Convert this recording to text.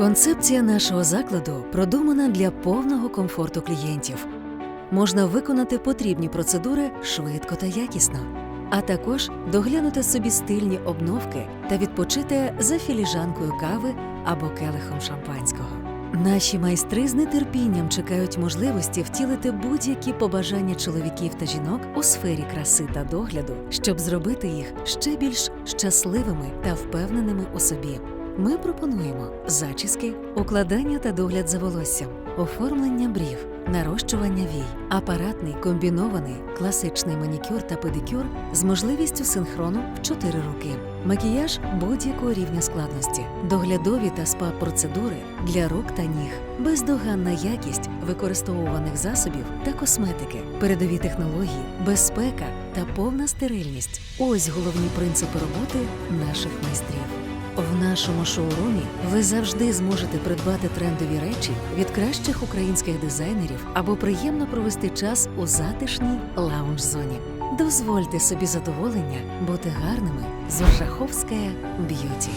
Концепція нашого закладу продумана для повного комфорту клієнтів. Можна виконати потрібні процедури швидко та якісно, а також доглянути собі стильні обновки та відпочити за філіжанкою кави або келихом шампанського. Наші майстри з нетерпінням чекають можливості втілити будь-які побажання чоловіків та жінок у сфері краси та догляду, щоб зробити їх ще більш щасливими та впевненими у собі. Ми пропонуємо зачіски, укладання та догляд за волоссям, оформлення брів, нарощування вій, апаратний комбінований класичний манікюр та педикюр з можливістю синхрону в 4 роки, макіяж будь-якого рівня складності, доглядові та спа-процедури для рук та ніг, бездоганна якість використовуваних засобів та косметики, передові технології, безпека та повна стерильність. Ось головні принципи роботи наших майстрів. В нашому шоурумі ви завжди зможете придбати трендові речі від кращих українських дизайнерів або приємно провести час у затишній лаунж-зоні. Дозвольте собі задоволення бути гарними з Оржаховська б'юті.